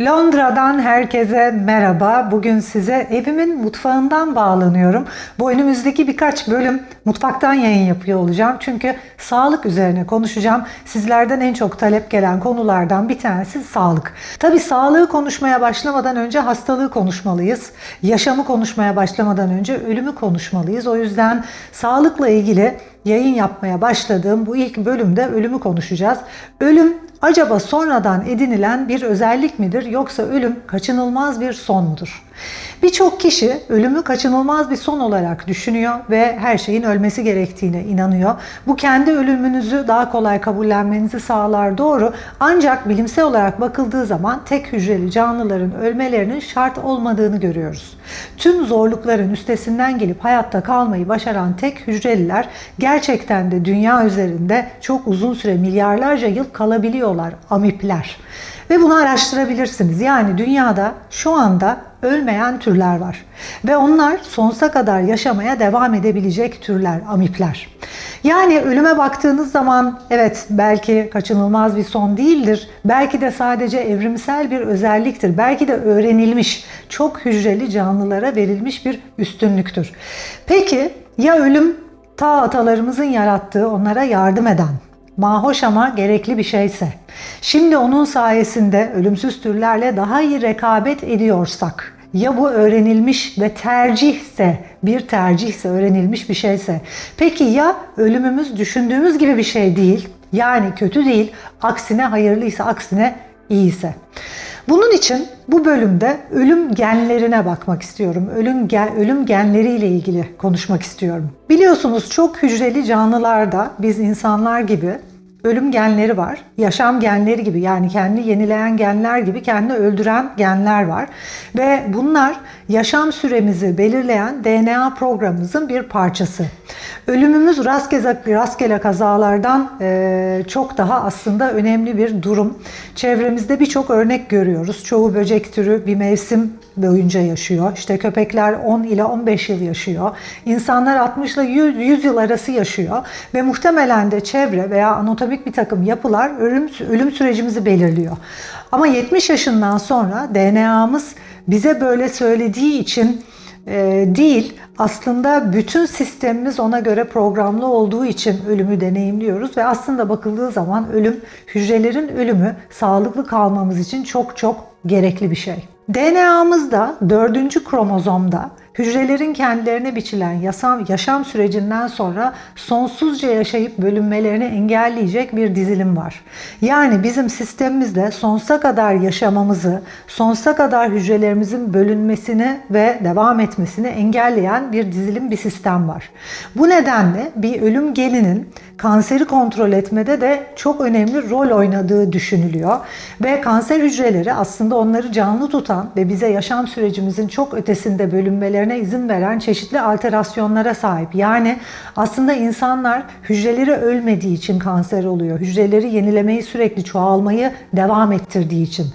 Londra'dan herkese merhaba. Bugün size evimin mutfağından bağlanıyorum. Bu önümüzdeki birkaç bölüm mutfaktan yayın yapıyor olacağım. Çünkü sağlık üzerine konuşacağım. Sizlerden en çok talep gelen konulardan bir tanesi sağlık. Tabii sağlığı konuşmaya başlamadan önce hastalığı konuşmalıyız. Yaşamı konuşmaya başlamadan önce ölümü konuşmalıyız. O yüzden sağlıkla ilgili yayın yapmaya başladığım bu ilk bölümde ölümü konuşacağız. Ölüm acaba sonradan edinilen bir özellik midir yoksa ölüm kaçınılmaz bir son mudur? Birçok kişi ölümü kaçınılmaz bir son olarak düşünüyor ve her şeyin ölmesi gerektiğine inanıyor. Bu kendi ölümünüzü daha kolay kabullenmenizi sağlar doğru. Ancak bilimsel olarak bakıldığı zaman tek hücreli canlıların ölmelerinin şart olmadığını görüyoruz. Tüm zorlukların üstesinden gelip hayatta kalmayı başaran tek hücreliler gerçekten de dünya üzerinde çok uzun süre milyarlarca yıl kalabiliyorlar amipler. Ve bunu araştırabilirsiniz. Yani dünyada şu anda ölmeyen türler var. Ve onlar sonsuza kadar yaşamaya devam edebilecek türler, amipler. Yani ölüme baktığınız zaman evet belki kaçınılmaz bir son değildir. Belki de sadece evrimsel bir özelliktir. Belki de öğrenilmiş, çok hücreli canlılara verilmiş bir üstünlüktür. Peki ya ölüm ta atalarımızın yarattığı onlara yardım eden, mahoş ama gerekli bir şeyse, şimdi onun sayesinde ölümsüz türlerle daha iyi rekabet ediyorsak, ya bu öğrenilmiş ve tercihse, bir tercihse, öğrenilmiş bir şeyse, peki ya ölümümüz düşündüğümüz gibi bir şey değil, yani kötü değil, aksine hayırlıysa, aksine iyiyse. Bunun için bu bölümde ölüm genlerine bakmak istiyorum. Ölüm gen, ölüm genleriyle ilgili konuşmak istiyorum. Biliyorsunuz çok hücreli canlılarda biz insanlar gibi ölüm genleri var. Yaşam genleri gibi yani kendi yenileyen genler gibi kendi öldüren genler var. Ve bunlar yaşam süremizi belirleyen DNA programımızın bir parçası. Ölümümüz rastgele, rastgele kazalardan e, çok daha aslında önemli bir durum. Çevremizde birçok örnek görüyoruz. Çoğu böcek türü bir mevsim boyunca yaşıyor. İşte köpekler 10 ile 15 yıl yaşıyor. İnsanlar 60 ile 100, 100 yıl arası yaşıyor. Ve muhtemelen de çevre veya anatomik bir takım yapılar ölüm, ölüm sürecimizi belirliyor. Ama 70 yaşından sonra DNA'mız bize böyle söylediği için e, değil aslında bütün sistemimiz ona göre programlı olduğu için ölümü deneyimliyoruz ve aslında bakıldığı zaman ölüm hücrelerin ölümü sağlıklı kalmamız için çok çok gerekli bir şey. DNA'mızda dördüncü kromozomda hücrelerin kendilerine biçilen yaşam, yaşam sürecinden sonra sonsuzca yaşayıp bölünmelerini engelleyecek bir dizilim var. Yani bizim sistemimizde sonsuza kadar yaşamamızı, sonsuza kadar hücrelerimizin bölünmesini ve devam etmesini engelleyen bir dizilim bir sistem var. Bu nedenle bir ölüm geninin kanseri kontrol etmede de çok önemli rol oynadığı düşünülüyor. Ve kanser hücreleri aslında onları canlı tutan ve bize yaşam sürecimizin çok ötesinde bölünmelerine izin veren çeşitli alterasyonlara sahip. Yani aslında insanlar hücreleri ölmediği için kanser oluyor. Hücreleri yenilemeyi sürekli çoğalmayı devam ettirdiği için.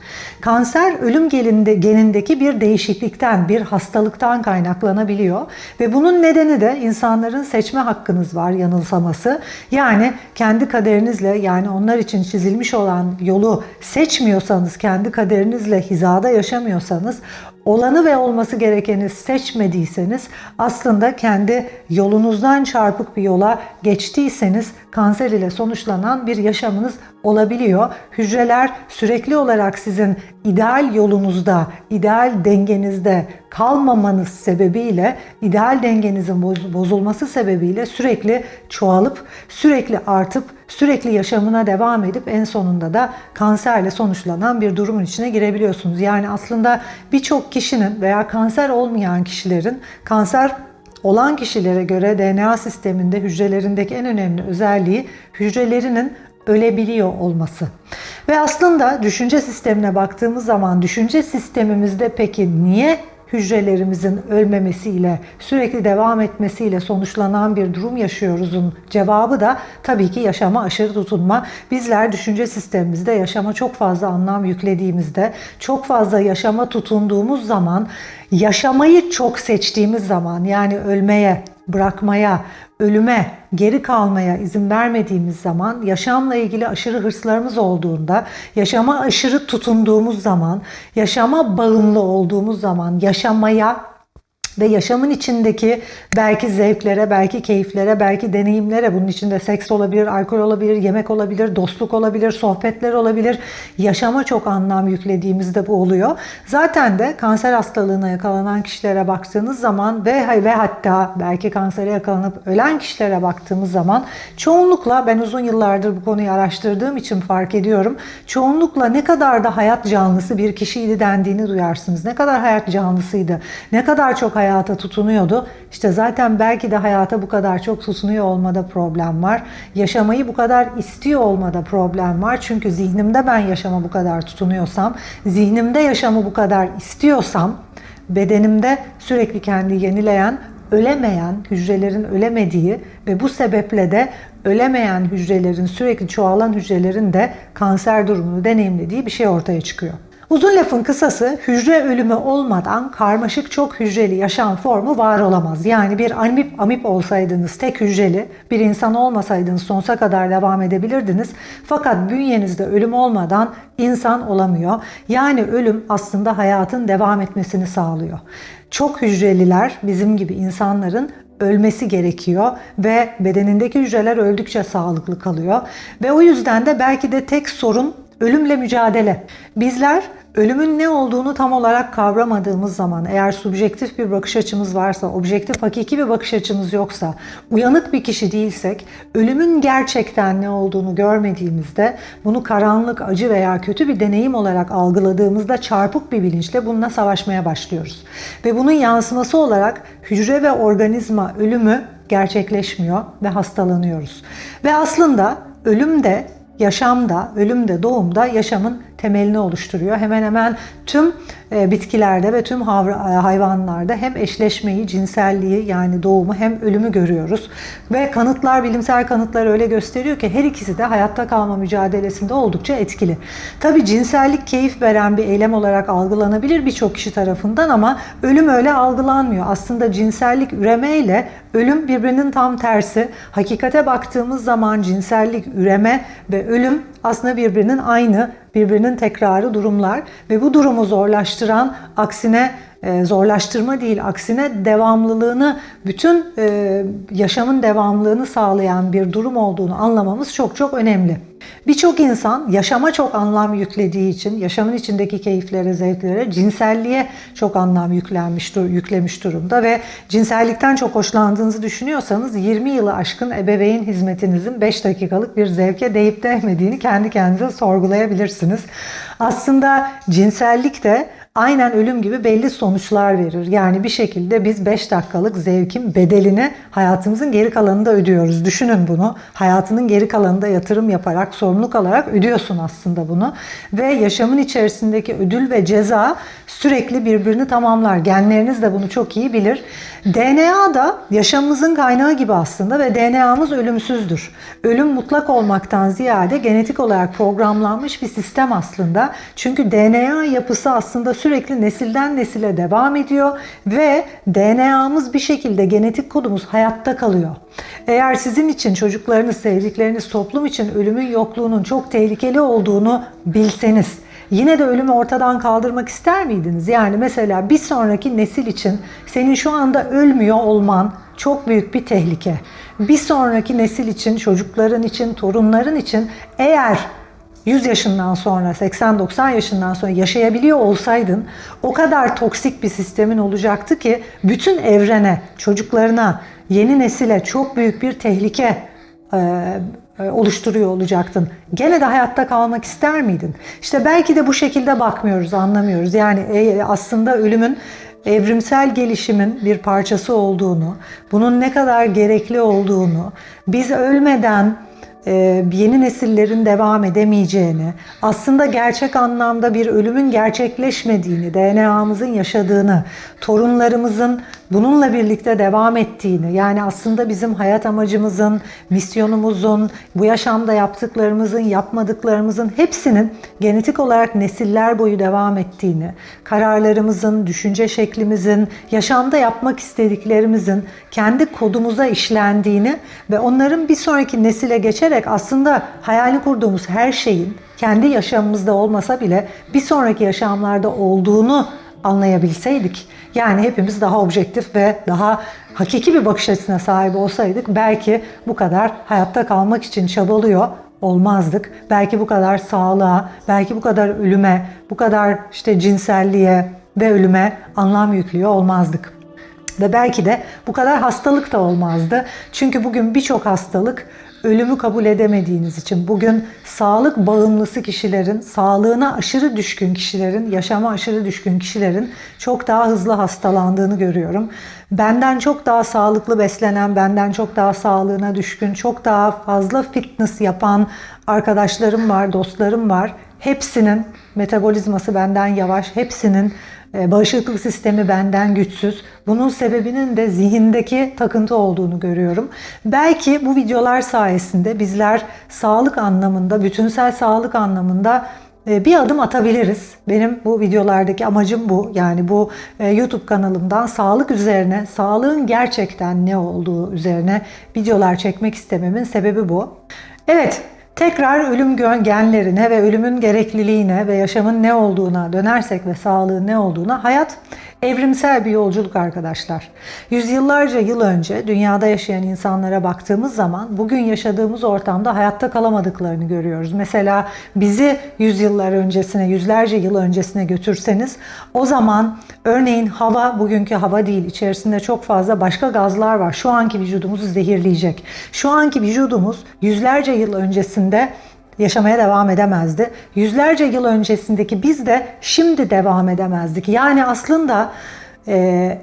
Kanser ölüm geninde, genindeki bir değişiklikten, bir hastalıktan kaynaklanabiliyor. Ve bunun nedeni de insanların seçme hakkınız var yanılsaması. Yani kendi kaderinizle yani onlar için çizilmiş olan yolu seçmiyorsanız, kendi kaderinizle hizada yaşamıyorsanız, olanı ve olması gerekeni seçmediyseniz aslında kendi yolunuzdan çarpık bir yola geçtiyseniz kanser ile sonuçlanan bir yaşamınız olabiliyor. Hücreler sürekli olarak sizin ideal yolunuzda, ideal dengenizde kalmamanız sebebiyle, ideal dengenizin bozulması sebebiyle sürekli çoğalıp, sürekli artıp, sürekli yaşamına devam edip en sonunda da kanserle sonuçlanan bir durumun içine girebiliyorsunuz. Yani aslında birçok kişinin veya kanser olmayan kişilerin kanser olan kişilere göre DNA sisteminde hücrelerindeki en önemli özelliği hücrelerinin ölebiliyor olması. Ve aslında düşünce sistemine baktığımız zaman düşünce sistemimizde peki niye hücrelerimizin ölmemesiyle, sürekli devam etmesiyle sonuçlanan bir durum yaşıyoruzun cevabı da tabii ki yaşama aşırı tutunma. Bizler düşünce sistemimizde yaşama çok fazla anlam yüklediğimizde, çok fazla yaşama tutunduğumuz zaman, yaşamayı çok seçtiğimiz zaman yani ölmeye, bırakmaya, ölüme, geri kalmaya izin vermediğimiz zaman, yaşamla ilgili aşırı hırslarımız olduğunda, yaşama aşırı tutunduğumuz zaman, yaşama bağımlı olduğumuz zaman, yaşamaya ve yaşamın içindeki belki zevklere, belki keyiflere, belki deneyimlere, bunun içinde seks olabilir, alkol olabilir, yemek olabilir, dostluk olabilir, sohbetler olabilir. Yaşama çok anlam yüklediğimizde bu oluyor. Zaten de kanser hastalığına yakalanan kişilere baktığınız zaman ve ve hatta belki kansere yakalanıp ölen kişilere baktığımız zaman çoğunlukla ben uzun yıllardır bu konuyu araştırdığım için fark ediyorum. Çoğunlukla ne kadar da hayat canlısı bir kişiydi dendiğini duyarsınız. Ne kadar hayat canlısıydı. Ne kadar çok hayat hayata tutunuyordu. İşte zaten belki de hayata bu kadar çok tutunuyor olmada problem var. Yaşamayı bu kadar istiyor olmada problem var. Çünkü zihnimde ben yaşama bu kadar tutunuyorsam, zihnimde yaşamı bu kadar istiyorsam, bedenimde sürekli kendi yenileyen, ölemeyen hücrelerin ölemediği ve bu sebeple de ölemeyen hücrelerin sürekli çoğalan hücrelerin de kanser durumunu deneyimlediği bir şey ortaya çıkıyor. Uzun lafın kısası hücre ölümü olmadan karmaşık çok hücreli yaşam formu var olamaz. Yani bir amip amip olsaydınız tek hücreli bir insan olmasaydınız sonsuza kadar devam edebilirdiniz. Fakat bünyenizde ölüm olmadan insan olamıyor. Yani ölüm aslında hayatın devam etmesini sağlıyor. Çok hücreliler bizim gibi insanların ölmesi gerekiyor ve bedenindeki hücreler öldükçe sağlıklı kalıyor. Ve o yüzden de belki de tek sorun ölümle mücadele. Bizler ölümün ne olduğunu tam olarak kavramadığımız zaman eğer subjektif bir bakış açımız varsa, objektif hakiki bir bakış açımız yoksa, uyanık bir kişi değilsek, ölümün gerçekten ne olduğunu görmediğimizde, bunu karanlık, acı veya kötü bir deneyim olarak algıladığımızda çarpık bir bilinçle bununla savaşmaya başlıyoruz. Ve bunun yansıması olarak hücre ve organizma ölümü gerçekleşmiyor ve hastalanıyoruz. Ve aslında ölüm de yaşamda, ölümde, doğumda yaşamın temelini oluşturuyor. Hemen hemen tüm e, bitkilerde ve tüm e, hayvanlarda hem eşleşmeyi, cinselliği yani doğumu hem ölümü görüyoruz. Ve kanıtlar, bilimsel kanıtlar öyle gösteriyor ki her ikisi de hayatta kalma mücadelesinde oldukça etkili. Tabi cinsellik keyif veren bir eylem olarak algılanabilir birçok kişi tarafından ama ölüm öyle algılanmıyor. Aslında cinsellik üreme ile ölüm birbirinin tam tersi. Hakikate baktığımız zaman cinsellik üreme ve ölüm aslında birbirinin aynı, birbirinin tekrarı durumlar ve bu durumu zorlaştıran aksine e, zorlaştırma değil, aksine devamlılığını, bütün e, yaşamın devamlılığını sağlayan bir durum olduğunu anlamamız çok çok önemli. Birçok insan yaşama çok anlam yüklediği için, yaşamın içindeki keyiflere, zevklere, cinselliğe çok anlam yüklenmiş, yüklemiş durumda ve cinsellikten çok hoşlandığınızı düşünüyorsanız 20 yılı aşkın ebeveyn hizmetinizin 5 dakikalık bir zevke değip değmediğini kendi kendinize sorgulayabilirsiniz. Aslında cinsellik de aynen ölüm gibi belli sonuçlar verir. Yani bir şekilde biz 5 dakikalık zevkin bedelini hayatımızın geri kalanında ödüyoruz. Düşünün bunu. Hayatının geri kalanında yatırım yaparak, sorumluluk alarak ödüyorsun aslında bunu. Ve yaşamın içerisindeki ödül ve ceza sürekli birbirini tamamlar. Genleriniz de bunu çok iyi bilir. DNA da yaşamımızın kaynağı gibi aslında ve DNA'mız ölümsüzdür. Ölüm mutlak olmaktan ziyade genetik olarak programlanmış bir sistem aslında. Çünkü DNA yapısı aslında sürekli nesilden nesile devam ediyor ve DNA'mız bir şekilde genetik kodumuz hayatta kalıyor. Eğer sizin için çocuklarınız, sevdikleriniz, toplum için ölümün yokluğunun çok tehlikeli olduğunu bilseniz, yine de ölümü ortadan kaldırmak ister miydiniz? Yani mesela bir sonraki nesil için senin şu anda ölmüyor olman çok büyük bir tehlike. Bir sonraki nesil için, çocukların için, torunların için eğer 100 yaşından sonra, 80-90 yaşından sonra yaşayabiliyor olsaydın o kadar toksik bir sistemin olacaktı ki bütün evrene, çocuklarına, yeni nesile çok büyük bir tehlike e, e, oluşturuyor olacaktın. Gene de hayatta kalmak ister miydin? İşte belki de bu şekilde bakmıyoruz, anlamıyoruz. Yani e, aslında ölümün evrimsel gelişimin bir parçası olduğunu, bunun ne kadar gerekli olduğunu, biz ölmeden yeni nesillerin devam edemeyeceğini, aslında gerçek anlamda bir ölümün gerçekleşmediğini, DNA'mızın yaşadığını, torunlarımızın bununla birlikte devam ettiğini, yani aslında bizim hayat amacımızın, misyonumuzun, bu yaşamda yaptıklarımızın, yapmadıklarımızın hepsinin genetik olarak nesiller boyu devam ettiğini, kararlarımızın, düşünce şeklimizin, yaşamda yapmak istediklerimizin kendi kodumuza işlendiğini ve onların bir sonraki nesile geçerek aslında hayali kurduğumuz her şeyin kendi yaşamımızda olmasa bile bir sonraki yaşamlarda olduğunu anlayabilseydik, yani hepimiz daha objektif ve daha hakiki bir bakış açısına sahip olsaydık belki bu kadar hayatta kalmak için çabalıyor olmazdık. Belki bu kadar sağlığa, belki bu kadar ölüme, bu kadar işte cinselliğe ve ölüme anlam yüklüyor olmazdık. Ve belki de bu kadar hastalık da olmazdı. Çünkü bugün birçok hastalık ölümü kabul edemediğiniz için bugün sağlık bağımlısı kişilerin, sağlığına aşırı düşkün kişilerin, yaşama aşırı düşkün kişilerin çok daha hızlı hastalandığını görüyorum. Benden çok daha sağlıklı beslenen, benden çok daha sağlığına düşkün, çok daha fazla fitness yapan arkadaşlarım var, dostlarım var. Hepsinin metabolizması benden yavaş, hepsinin bağışıklık sistemi benden güçsüz. Bunun sebebinin de zihindeki takıntı olduğunu görüyorum. Belki bu videolar sayesinde bizler sağlık anlamında, bütünsel sağlık anlamında e, bir adım atabiliriz. Benim bu videolardaki amacım bu. Yani bu e, YouTube kanalımdan sağlık üzerine, sağlığın gerçekten ne olduğu üzerine videolar çekmek istememin sebebi bu. Evet, Tekrar ölüm genlerine ve ölümün gerekliliğine ve yaşamın ne olduğuna dönersek ve sağlığın ne olduğuna hayat evrimsel bir yolculuk arkadaşlar. Yüzyıllarca yıl önce dünyada yaşayan insanlara baktığımız zaman bugün yaşadığımız ortamda hayatta kalamadıklarını görüyoruz. Mesela bizi yüzyıllar öncesine, yüzlerce yıl öncesine götürseniz o zaman örneğin hava bugünkü hava değil. içerisinde çok fazla başka gazlar var. Şu anki vücudumuzu zehirleyecek. Şu anki vücudumuz yüzlerce yıl öncesinde yaşamaya devam edemezdi. Yüzlerce yıl öncesindeki biz de şimdi devam edemezdik. Yani aslında e,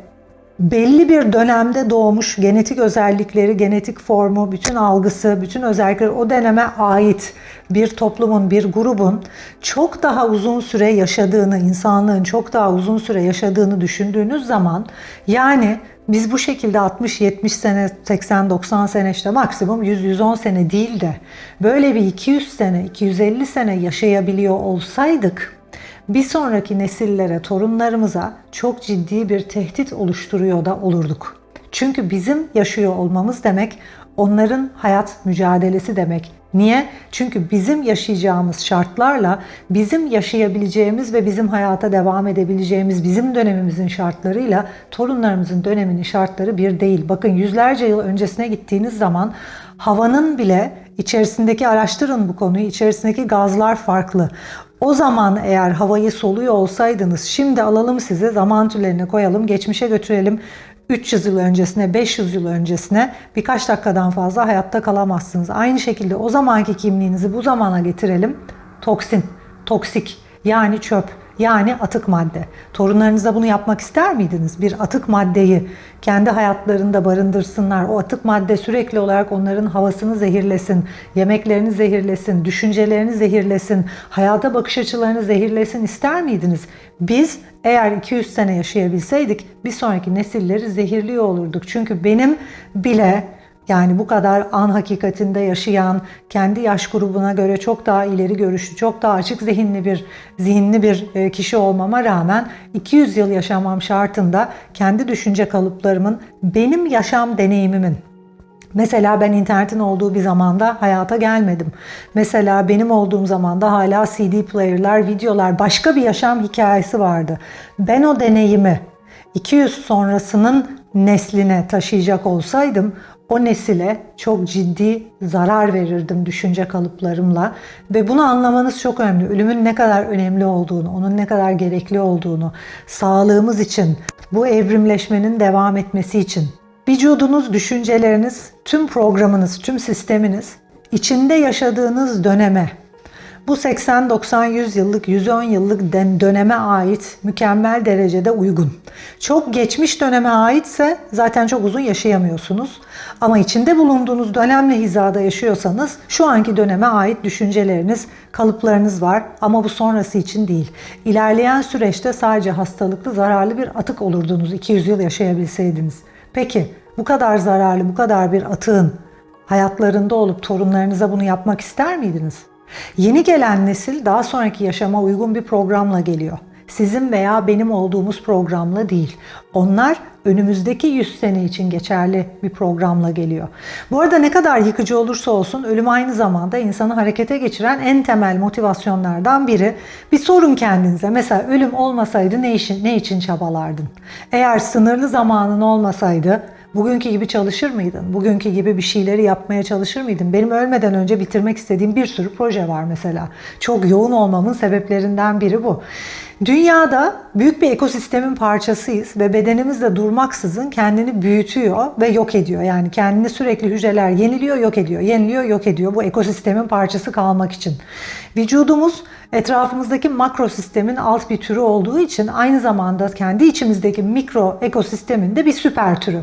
belli bir dönemde doğmuş genetik özellikleri, genetik formu, bütün algısı, bütün özellikleri o döneme ait bir toplumun, bir grubun çok daha uzun süre yaşadığını, insanlığın çok daha uzun süre yaşadığını düşündüğünüz zaman yani biz bu şekilde 60-70 sene, 80-90 sene işte maksimum 100-110 sene değil de böyle bir 200 sene, 250 sene yaşayabiliyor olsaydık bir sonraki nesillere, torunlarımıza çok ciddi bir tehdit oluşturuyor da olurduk. Çünkü bizim yaşıyor olmamız demek onların hayat mücadelesi demek. Niye? Çünkü bizim yaşayacağımız şartlarla bizim yaşayabileceğimiz ve bizim hayata devam edebileceğimiz bizim dönemimizin şartlarıyla torunlarımızın döneminin şartları bir değil. Bakın yüzlerce yıl öncesine gittiğiniz zaman havanın bile içerisindeki araştırın bu konuyu içerisindeki gazlar farklı. O zaman eğer havayı soluyor olsaydınız şimdi alalım sizi zaman türlerine koyalım geçmişe götürelim 300 yıl öncesine, 500 yıl öncesine birkaç dakikadan fazla hayatta kalamazsınız. Aynı şekilde o zamanki kimliğinizi bu zamana getirelim. Toksin, toksik yani çöp yani atık madde. Torunlarınıza bunu yapmak ister miydiniz? Bir atık maddeyi kendi hayatlarında barındırsınlar. O atık madde sürekli olarak onların havasını zehirlesin, yemeklerini zehirlesin, düşüncelerini zehirlesin, hayata bakış açılarını zehirlesin ister miydiniz? Biz eğer 200 sene yaşayabilseydik bir sonraki nesilleri zehirliyor olurduk. Çünkü benim bile yani bu kadar an hakikatinde yaşayan, kendi yaş grubuna göre çok daha ileri görüşlü, çok daha açık zihinli bir zihinli bir e, kişi olmama rağmen 200 yıl yaşamam şartında kendi düşünce kalıplarımın, benim yaşam deneyimimin Mesela ben internetin olduğu bir zamanda hayata gelmedim. Mesela benim olduğum zamanda hala CD player'lar, videolar, başka bir yaşam hikayesi vardı. Ben o deneyimi 200 sonrasının nesline taşıyacak olsaydım o nesile çok ciddi zarar verirdim düşünce kalıplarımla ve bunu anlamanız çok önemli. Ölümün ne kadar önemli olduğunu, onun ne kadar gerekli olduğunu, sağlığımız için, bu evrimleşmenin devam etmesi için. Vücudunuz, düşünceleriniz, tüm programınız, tüm sisteminiz içinde yaşadığınız döneme Bu 80, 90, 100 yıllık, 110 yıllık döneme ait mükemmel derecede uygun. Çok geçmiş döneme aitse zaten çok uzun yaşayamıyorsunuz. Ama içinde bulunduğunuz dönemle hizada yaşıyorsanız şu anki döneme ait düşünceleriniz, kalıplarınız var ama bu sonrası için değil. İlerleyen süreçte sadece hastalıklı, zararlı bir atık olurdunuz 200 yıl yaşayabilseydiniz. Peki bu kadar zararlı, bu kadar bir atığın hayatlarında olup torunlarınıza bunu yapmak ister miydiniz? Yeni gelen nesil daha sonraki yaşama uygun bir programla geliyor. Sizin veya benim olduğumuz programla değil. Onlar önümüzdeki 100 sene için geçerli bir programla geliyor. Bu arada ne kadar yıkıcı olursa olsun ölüm aynı zamanda insanı harekete geçiren en temel motivasyonlardan biri. Bir sorun kendinize. Mesela ölüm olmasaydı ne için ne için çabalardın? Eğer sınırlı zamanın olmasaydı Bugünkü gibi çalışır mıydın? Bugünkü gibi bir şeyleri yapmaya çalışır mıydın? Benim ölmeden önce bitirmek istediğim bir sürü proje var mesela. Çok yoğun olmamın sebeplerinden biri bu. Dünyada büyük bir ekosistemin parçasıyız ve bedenimiz de durmaksızın kendini büyütüyor ve yok ediyor. Yani kendini sürekli hücreler yeniliyor, yok ediyor, yeniliyor, yok ediyor bu ekosistemin parçası kalmak için. Vücudumuz etrafımızdaki makro sistemin alt bir türü olduğu için aynı zamanda kendi içimizdeki mikro ekosistemin de bir süper türü.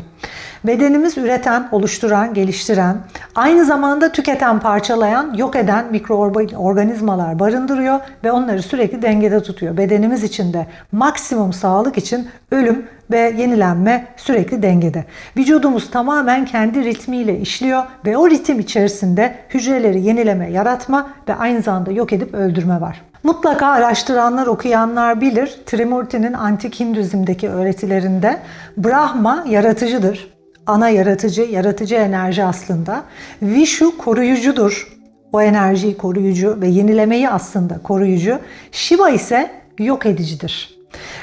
Bedenimiz üreten, oluşturan, geliştiren, aynı zamanda tüketen, parçalayan, yok eden mikroorganizmalar barındırıyor ve onları sürekli dengede tutuyor. Bedenimiz içinde maksimum sağlık için ölüm ve yenilenme sürekli dengede. Vücudumuz tamamen kendi ritmiyle işliyor ve o ritim içerisinde hücreleri yenileme, yaratma ve aynı zamanda yok edip öldürme var. Mutlaka araştıranlar, okuyanlar bilir. Trimurti'nin antik Hinduizm'deki öğretilerinde Brahma yaratıcıdır. Ana yaratıcı, yaratıcı enerji aslında. Vishu koruyucudur. O enerjiyi koruyucu ve yenilemeyi aslında koruyucu. Shiva ise yok edicidir.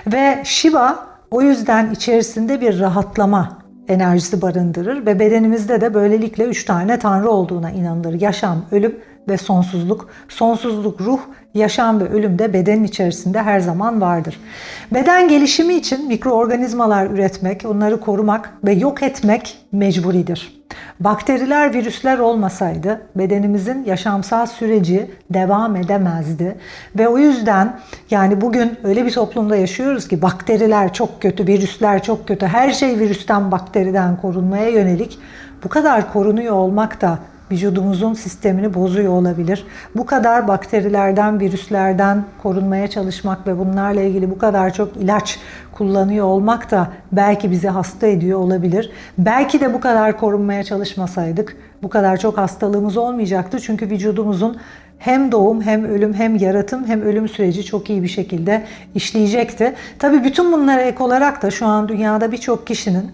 Ve Shiva o yüzden içerisinde bir rahatlama enerjisi barındırır ve bedenimizde de böylelikle üç tane tanrı olduğuna inanılır. Yaşam, ölüm ve sonsuzluk. Sonsuzluk ruh, yaşam ve ölüm de bedenin içerisinde her zaman vardır. Beden gelişimi için mikroorganizmalar üretmek, onları korumak ve yok etmek mecburidir. Bakteriler, virüsler olmasaydı bedenimizin yaşamsal süreci devam edemezdi. Ve o yüzden yani bugün öyle bir toplumda yaşıyoruz ki bakteriler çok kötü, virüsler çok kötü, her şey virüsten, bakteriden korunmaya yönelik bu kadar korunuyor olmak da vücudumuzun sistemini bozuyor olabilir. Bu kadar bakterilerden, virüslerden korunmaya çalışmak ve bunlarla ilgili bu kadar çok ilaç kullanıyor olmak da belki bizi hasta ediyor olabilir. Belki de bu kadar korunmaya çalışmasaydık bu kadar çok hastalığımız olmayacaktı. Çünkü vücudumuzun hem doğum hem ölüm hem yaratım hem ölüm süreci çok iyi bir şekilde işleyecekti. Tabii bütün bunlara ek olarak da şu an dünyada birçok kişinin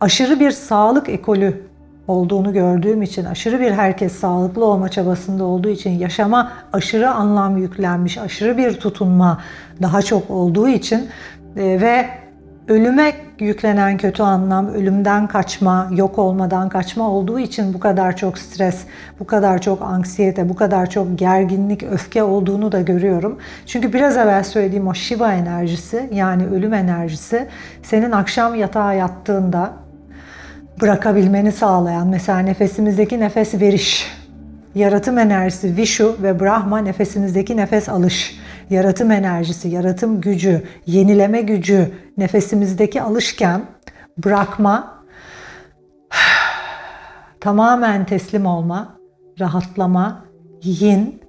aşırı bir sağlık ekolü olduğunu gördüğüm için, aşırı bir herkes sağlıklı olma çabasında olduğu için, yaşama aşırı anlam yüklenmiş, aşırı bir tutunma daha çok olduğu için e, ve ölüme yüklenen kötü anlam, ölümden kaçma, yok olmadan kaçma olduğu için bu kadar çok stres, bu kadar çok anksiyete, bu kadar çok gerginlik, öfke olduğunu da görüyorum. Çünkü biraz evvel söylediğim o Shiva enerjisi yani ölüm enerjisi senin akşam yatağa yattığında bırakabilmeni sağlayan mesela nefesimizdeki nefes veriş, yaratım enerjisi Vishu ve Brahma nefesimizdeki nefes alış, yaratım enerjisi, yaratım gücü, yenileme gücü nefesimizdeki alışken bırakma, tamamen teslim olma, rahatlama, yin,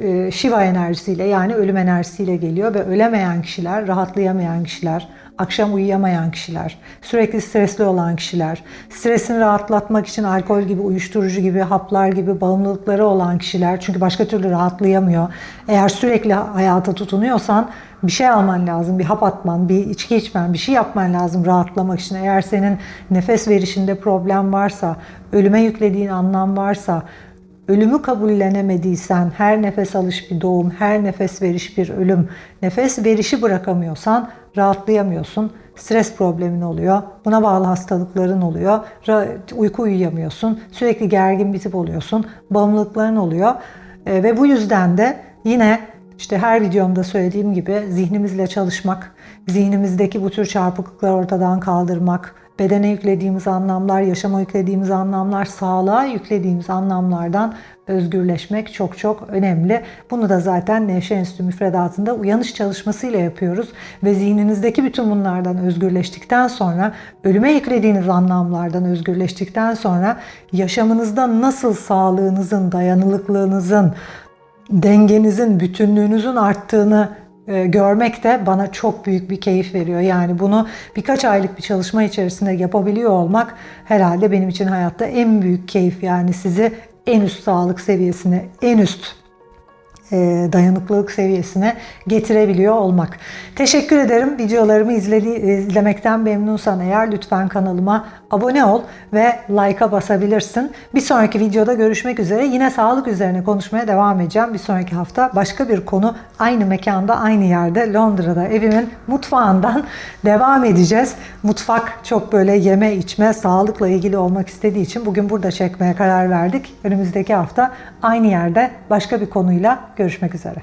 e, Shiva enerjisiyle yani ölüm enerjisiyle geliyor ve ölemeyen kişiler, rahatlayamayan kişiler, akşam uyuyamayan kişiler, sürekli stresli olan kişiler, stresini rahatlatmak için alkol gibi, uyuşturucu gibi, haplar gibi bağımlılıkları olan kişiler çünkü başka türlü rahatlayamıyor. Eğer sürekli hayata tutunuyorsan bir şey alman lazım, bir hap atman, bir içki içmen, bir şey yapman lazım rahatlamak için. Eğer senin nefes verişinde problem varsa, ölüme yüklediğin anlam varsa, ölümü kabullenemediysen, her nefes alış bir doğum, her nefes veriş bir ölüm, nefes verişi bırakamıyorsan rahatlayamıyorsun. Stres problemin oluyor. Buna bağlı hastalıkların oluyor. Uyku uyuyamıyorsun. Sürekli gergin bir tip oluyorsun. Bağımlılıkların oluyor. E, ve bu yüzden de yine işte her videomda söylediğim gibi zihnimizle çalışmak, zihnimizdeki bu tür çarpıklıkları ortadan kaldırmak, bedene yüklediğimiz anlamlar, yaşama yüklediğimiz anlamlar, sağlığa yüklediğimiz anlamlardan özgürleşmek çok çok önemli. Bunu da zaten Nevşehir Enstitü müfredatında uyanış çalışmasıyla yapıyoruz. Ve zihninizdeki bütün bunlardan özgürleştikten sonra, ölüme yüklediğiniz anlamlardan özgürleştikten sonra yaşamınızda nasıl sağlığınızın, dayanıklılığınızın, dengenizin, bütünlüğünüzün arttığını görmek de bana çok büyük bir keyif veriyor. Yani bunu birkaç aylık bir çalışma içerisinde yapabiliyor olmak herhalde benim için hayatta en büyük keyif. Yani sizi en üst sağlık seviyesine, en üst e, dayanıklılık seviyesine getirebiliyor olmak. Teşekkür ederim. Videolarımı izledi, izlemekten memnunsan eğer lütfen kanalıma abone ol ve like'a basabilirsin. Bir sonraki videoda görüşmek üzere. Yine sağlık üzerine konuşmaya devam edeceğim. Bir sonraki hafta başka bir konu aynı mekanda, aynı yerde Londra'da evimin mutfağından devam edeceğiz. Mutfak çok böyle yeme içme, sağlıkla ilgili olmak istediği için bugün burada çekmeye karar verdik. Önümüzdeki hafta aynı yerde başka bir konuyla görüşmek üzere.